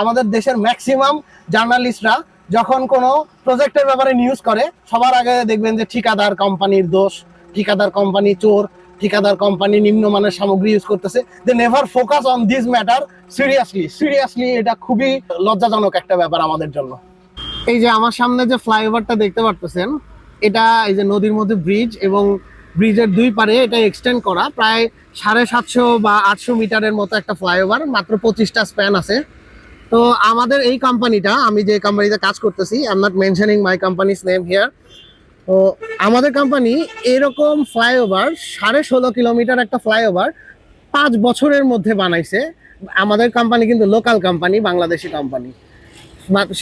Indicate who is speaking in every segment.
Speaker 1: আমাদের দেশের ম্যাক্সিমাম জার্নালিস্টরা যখন কোনো প্রজেক্টের ব্যাপারে নিউজ করে, সবার আগে দেখবেন যে ঠিকাদার কোম্পানির দোষ, ঠিকাদার কোম্পানি চোর, ঠিকাদার কোম্পানি নিম্নমানের সামগ্রী ইউজ করতেছে। They never focus on this matter seriously seriously এটা খুবই লজ্জাজনক একটা ব্যাপার আমাদের জন্য। এই যে আমার সামনে যে ফ্লাইওভারটা দেখতে পারতেছেন, এটা এই যে নদীর মধ্যে ব্রিজ এবং ব্রিজের দুই পারে এটা এক্সটেন্ড করা। প্রায় সাড়ে সাতশো বা আটশো মিটারের মতো একটা ফ্লাইওভার মাত্র পঁচিশটা স্প্যান আছে। তো আমাদের এই কোম্পানিটা আমি যে কোম্পানিতে কাজ করতেছি I am not mentioning my company's name here তো আমাদের কোম্পানি এরকম ফ্লাইওভার সাড়ে ষোলো কিলোমিটার একটা ফ্লাইওভার পাঁচ বছরের মধ্যে বানাইছে। আমাদের কোম্পানি কিন্তু লোকাল কোম্পানি বাংলাদেশি কোম্পানি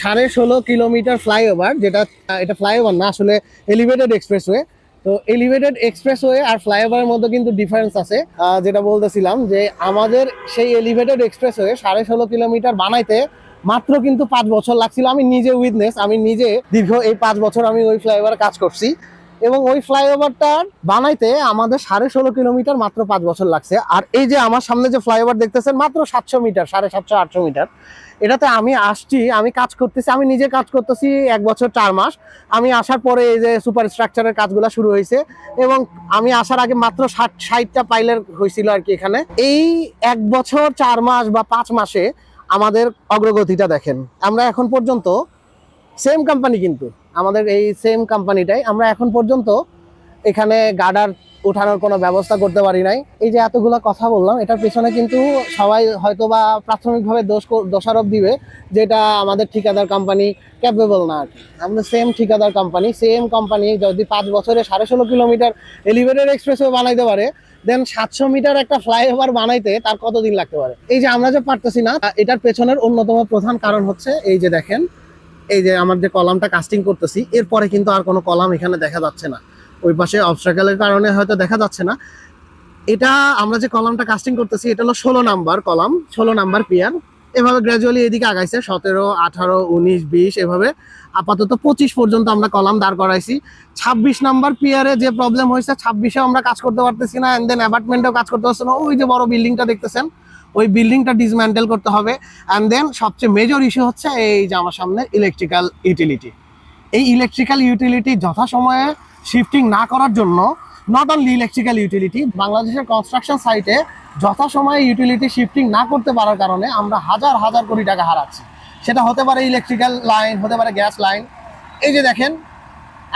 Speaker 1: সাড়ে ষোলো কিলোমিটার ফ্লাইওভার যেটা, এটা ফ্লাইওভার না, আসলে এলিভেটেড এক্সপ্রেসওয়ে তো এলিভেটেড এক্সপ্রেসওয়ে আর ফ্লাইওভারের মধ্যে কিন্তু ডিফারেন্স আছে। যেটা বলতেছিলাম যে আমাদের সেই এলিভেটেড এক্সপ্রেসওয়ে সাড়ে ষোলো কিলোমিটার বানাইতে মাত্র কিন্তু পাঁচ বছর লাগছিল। আমি নিজে উইটনেস আমি নিজে দীর্ঘ এই পাঁচ বছর আমি ওই ফ্লাইওভারে কাজ করছি। এবং ওই ফ্লাইওভারটা বানাইতে আমাদের সাড়ে ষোলো কিলোমিটার মাত্র পাঁচ বছর লাগছে। আর এই যে আমার সামনে যে ফ্লাইওভার দেখতেছেন, মাত্র সাতশো মিটার, সাড়ে সাতশো, আটশো মিটার। এটাতে আমি আসছি, আমি কাজ করতেছি, আমি নিজে কাজ করতেছি এক বছর, চার মাস। আমি আসার পরে এই যে সুপার স্ট্রাকচারের কাজগুলো শুরু হয়েছে এবং আমি আসার আগে মাত্র ষাট, ষাটটা পাইলের হয়েছিল আর কি এখানে। এই এক বছর, চার মাস বা পাঁচ মাসে আমাদের অগ্রগতিটা দেখেন। আমরা এখন পর্যন্ত সেম কোম্পানি কিন্তু। আমাদের এই সেম কোম্পানিটাই আমরা এখন পর্যন্ত এখানে গার্ডার ওঠানোর কোনো ব্যবস্থা করতে পারি নাই। এই যে এতগুলো কথা বললাম, এটার পেছনে কিন্তু সবাই হয়তো বা প্রাথমিকভাবে দোষ দোষারোপ দিবে যেটা আমাদের ঠিকাদার কোম্পানি ক্যাপেবল না আর কি। আমাদের সেম ঠিকাদার কোম্পানি সেম কোম্পানি যদি পাঁচ বছরে সাড়ে ষোলো কিলোমিটার এলিভেটেড এক্সপ্রেসও বানাইতে পারে দেন সাতশো মিটার একটা ফ্লাইওভার বানাইতে তার কতদিন লাগতে পারে? এই যে আমরা যে পারতেছি না এটার পেছনের অন্যতম প্রধান কারণ হচ্ছে এই যে দেখেন এই যে আমার যে কলামটা কাস্টিং করতেছি, এরপরে কিন্তু আর কোনো কলাম এখানে দেখা যাচ্ছে না। ওই পাশে অবস্ট্রাকেলের কারণে হয়তো দেখা যাচ্ছে না। এটা আমরা যে কলামটা কাস্টিং করতেছি, এটা হলো ষোলো নাম্বার কলাম, ষোলো নাম্বার পিয়ার এভাবে গ্র্যাজুয়ালি এদিকে আগাইছে, সতেরো, আঠারো, উনিশ, বিশ, এভাবে আপাতত পঁচিশ পর্যন্ত আমরা কলাম দাঁড় করাইছি। ছাব্বিশ নাম্বার পিয়ারে যে প্রবলেম হয়েছে ছাব্বিশে আমরা কাজ করতে পারতেছি না অ্যান্ড দেন অ্যাপার্টমেন্টেও কাজ করতে পারছি না। ওই যে বড় বিল্ডিংটা দেখতেছেন ওই বিল্ডিংটা ডিসম্যান্টেল করতে হবে। অ্যান্ড দেন সবচেয়ে মেজর ইস্যু হচ্ছে এই যে আমার সামনে ইলেকট্রিক্যাল ইউটিলিটি এই ইলেকট্রিক্যাল ইউটিলিটি যথাসময়ে শিফটিং না করার জন্য নট অনলি ইলেকট্রিক্যাল ইউটিলিটি বাংলাদেশের কনস্ট্রাকশন সাইটে যথাসময়ে ইউটিলিটি শিফটিং না করতে পারার কারণে আমরা হাজার হাজার কোটি টাকা হারাচ্ছি। সেটা হতে পারে ইলেকট্রিক্যাল লাইন হতে পারে গ্যাস লাইন এই যে দেখেন,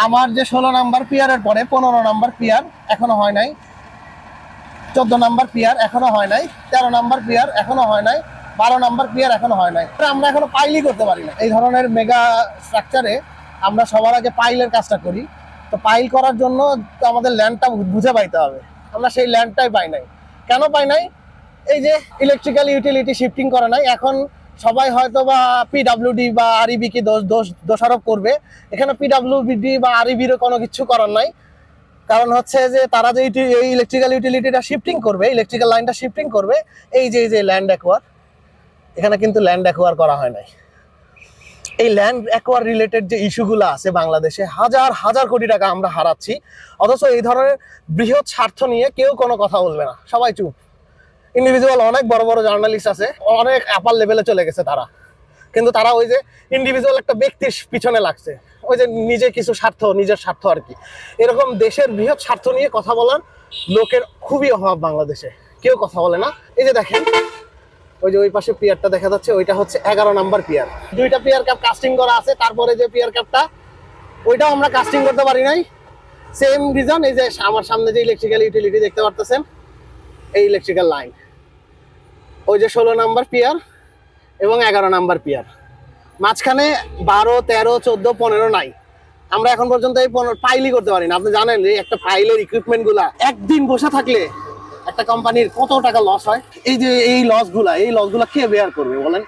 Speaker 1: আমার যে ষোলো নাম্বার পিয়ারের পরে পনেরো নাম্বার পিয়ার এখনও হয় নাই। চোদ্দ নাম্বার পিয়ার এখনও হয় নাই, তেরো নাম্বার প্লেয়ার এখনও হয় নাই, বারো নাম্বার প্লেয়ার এখনও হয় নাই। আমরা এখনও পাইলই করতে পারি না। এই ধরনের মেগা স্ট্রাকচারে আমরা সবার আগে পাইলের কাজটা করি। তো পাইল করার জন্য আমাদের ল্যান্ডটা বুঝে পাইতে হবে। আমরা সেই ল্যান্ডটাই পাই নাই। কেন পাই নাই? এই যে ইলেকট্রিক্যাল ইউটিলিটি শিফটিং করে নাই। এখন সবাই হয়তো বা পিডাব্লিউডি বা আরইবি কি দোষ দোষ দোষারোপ করবে। এখানে পিডাব্লিউডি বা আরইবির কোনো কিছু করার নাই। কারণ হচ্ছে যে তারা যে এই ইলেকট্রিক্যাল ইউটিলিটিটা শিফটিং করবে ইলেকট্রিক্যাল লাইনটা শিফটিং করবে, এই যে যে ল্যান্ড অ্যাকোয়ার এখানে কিন্তু ল্যান্ড অ্যাকোয়ার করা হয় নাই। এই ল্যান্ড অ্যাকোয়ার রিলেটেড যে ইস্যুগুলো আছে বাংলাদেশে, হাজার হাজার কোটি টাকা আমরা হারাচ্ছি। অথচ এই ধরনের বৃহৎ স্বার্থ নিয়ে কেউ কোনো কথা বলবে না। সবাই চুপ। ইন্ডিভিজুয়াল অনেক বড় বড় জার্নালিস্ট আছে, অনেক অ্যাপার লেভেলে চলে গেছে তারা। কিন্তু তারা ওই যে ইন্ডিভিজুয়াল একটা ব্যক্তির পিছনে লাগছে। ওই যে নিজে কিছু স্বার্থ, নিজের স্বার্থ আর কি। এরকম দেশের বৃহৎ স্বার্থ নিয়ে কথা বলার লোকের খুবই অভাব বাংলাদেশে। কেউ কথা বলে না। এই যে দেখেন, ওই যে ওই পাশে পিয়ারটা দেখা যাচ্ছে, ওইটা হচ্ছে এগারো নাম্বার পিয়ার। দুইটা পিয়ার ক্যাপ কাস্টিং করা আছে, তারপরে যে পিয়ার ক্যাপটা ওইটাও আমরা কাস্টিং করতে পারি নাই। সেম রিজন এই যে আমার সামনে যে ইলেকট্রিক্যাল ইউটিলিটি দেখতে পারতেছেন, এই ইলেকট্রিক্যাল লাইন ওই যে ষোলো নাম্বার পিয়ার এবং এগারো নাম্বার পিয়ার। মাঝখানে বারো, তেরো, চোদ্দ, পনেরো নাই। আমরা এখন পর্যন্ত এই পনেরো ফাইলই করতে পারি না আপনি জানেন যে একটা ফাইলের ইকুইপমেন্টগুলা একদিন বসে থাকলে একটা কোম্পানির কত টাকা লস হয়? এই যে এই লসগুলা এই লসগুলা কে বেয়ার করবে বলেন?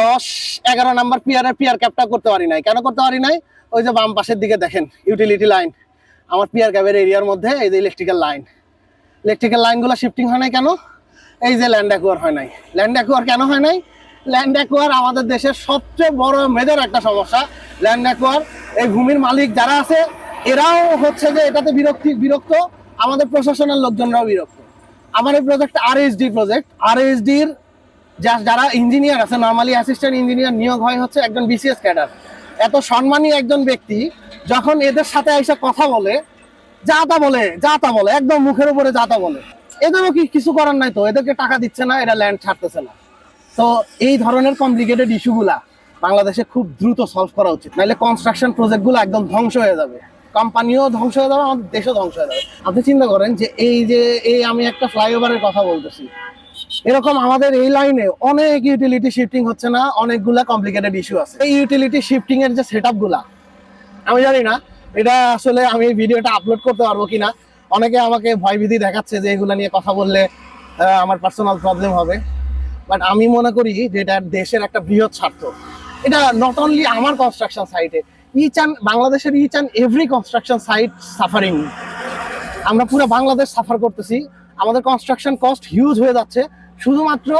Speaker 1: দশ, এগারো নাম্বার পিয়ারের পিয়ার ক্যাপটা করতে পারি নাই। কেন করতে পারি নাই? ওই যে বাম পাশের দিকে দেখেন ইউটিলিটি লাইন আমার পিয়ার ক্যাবের এরিয়ার মধ্যে এই যে ইলেকট্রিক্যাল লাইন ইলেকট্রিক্যাল লাইনগুলো শিফটিং হয় নাই কেন? এই যে ল্যান্ড অ্যাকোয়ার হয় নাই। ল্যান্ড অ্যাকোয়ার কেন হয় নাই? ল্যান্ড অ্যাকোয়ার আমাদের দেশের সবচেয়ে বড় মেজর একটা সমস্যা। ল্যান্ড অ্যাকোয়ার এই ভূমির মালিক যারা আছে, এরাও হচ্ছে যে এটাতে বিরক্তি, বিরক্ত। আমাদের প্রশাসনের লোকজনরাও বিরক্ত। আমার এই প্রজেক্ট আর এইচডি প্রজেক্ট আর যা যারা ইঞ্জিনিয়ার আছে নর্মালি অ্যাসিস্ট্যান্ট ইঞ্জিনিয়ার নিয়োগ হয় হচ্ছে একজন বিসিএস ক্যাডার এত সম্মানী একজন ব্যক্তি, যখন এদের সাথে এসে কথা বলে, যা তা বলে, যা তা বলে, একদম মুখের উপরে যা তা বলে। এদেরও কি কিছু করার নাই তো? এদেরকে টাকা দিচ্ছে না, এরা ল্যান্ড ছাড়তেছে না। তো এই ধরনের কমপ্লিকেটেড ইস্যুগুলা বাংলাদেশে খুব দ্রুত সলভ করা উচিত। নাহলে কনস্ট্রাকশন প্রজেক্টগুলো একদম ধ্বংস হয়ে যাবে। কোম্পানিও ধ্বংস হয়ে যাবে, আমাদের দেশও ধ্বংস হয়ে যাবে। আপনি চিন্তা করেন যে এই যে, এই আমি একটা ফ্লাইওভারের কথা বলতেছি। এরকম আমাদের এই লাইনে অনেক ইউটিলিটি শিফটিং হচ্ছে না, অনেকগুলা কমপ্লিকেটেড ইস্যু আছে। এই ইউটিলিটি শিফটিং এর যে সেট আমি জানি না, এটা আসলে আমি ভিডিওটা আপলোড করতে পারব কিনা। অনেকে আমাকে ভয়ভীতি দেখাচ্ছে যে এগুলা নিয়ে কথা বললে আমার পার্সোনাল প্রবলেম হবে। বাট আমি মনে করি যে এটা দেশের একটা বৃহৎ স্বার্থ। এটা নট অনলি আমার কনস্ট্রাকশন সাইটে ইচ অ্যান্ড বাংলাদেশের each and every construction site suffering আমরা পুরো বাংলাদেশ সাফার করতেছি। আমাদের কনস্ট্রাকশন কস্ট হিউজ হয়ে যাচ্ছে। শুধুমাত্র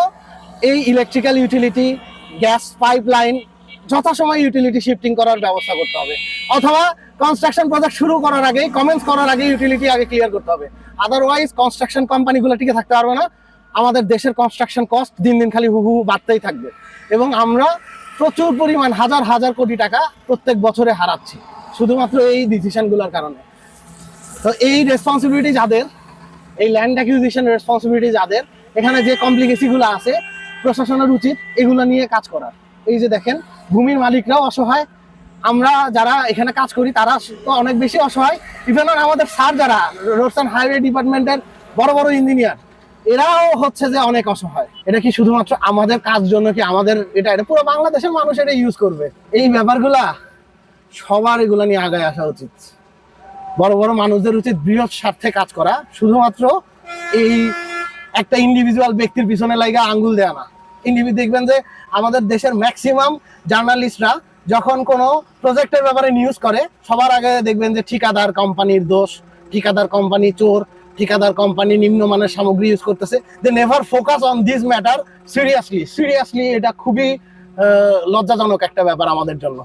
Speaker 1: এই electrical utility gas pipe line যথাসময় utility shifting করার ব্যবস্থা করতে হবে। অথবা কনস্ট্রাকশন প্রজেক্ট শুরু করার আগে কমেন্টস করার আগে ইউটিলিটি আগে ক্লিয়ার করতে হবে। আদারওয়াইজ কনস্ট্রাকশন কোম্পানিগুলো টিকে থাকতে পারবে না। আমাদের দেশের কনস্ট্রাকশন কস্ট দিন দিন খালি হু হু বাড়তেই থাকবে। এবং আমরা প্রচুর পরিমাণ, হাজার হাজার কোটি টাকা প্রত্যেক বছরে হারাচ্ছি, শুধুমাত্র এই ডিসিশনগুলোর কারণে। তো এই রেসপন্সিবিলিটি যাদের, এই ল্যান্ড অ্যাকুইজিশন রেসপন্সিবিলিটি যাদের, এখানে যে কমপ্লিকেসিগুলো আছে, প্রশাসনের উচিত এগুলো নিয়ে কাজ করার। এই যে দেখেন, ভূমির মালিকরাও অসহায়। আমরা যারা এখানে কাজ করি, তারা তো অনেক বেশি অসহায়। ইভেন আমাদের স্যার যারা রোডস অ্যান্ড হাইওয়ে ডিপার্টমেন্টের বড় বড় ইঞ্জিনিয়ার এরাও হচ্ছে যে অনেক অসহায়। এটা কি শুধুমাত্র আমাদের কাজ জন্য কি আমাদের এটা? এটা পুরো বাংলাদেশের মানুষ এটা ইউজ করবে। এই ব্যাপারগুলা সবার এগুলা নিয়ে আগায় আসা উচিত। বড় বড় মানুষদের উচিত বৃহৎ স্বার্থে কাজ করা। শুধুমাত্র এই একটা ইন্ডিভিজুয়াল ব্যক্তির পিছনে লাগা আঙ্গুল দেয়া না। ইন্ডিভিজুয়াল দেখবেন যে আমাদের দেশের ম্যাক্সিমাম জার্নালিস্টরা যখন কোনো প্রজেক্টের ব্যাপারে নিউজ করে, সবার আগে দেখবেন যে ঠিকাদার কোম্পানির দোষ, ঠিকাদার কোম্পানি চোর ঠিকাদার কোম্পানি নিম্নমানের সামগ্রী ইউজ করতেছে they never focus on this matter seriously seriously এটা খুবই লজ্জাজনক একটা ব্যাপার আমাদের জন্য।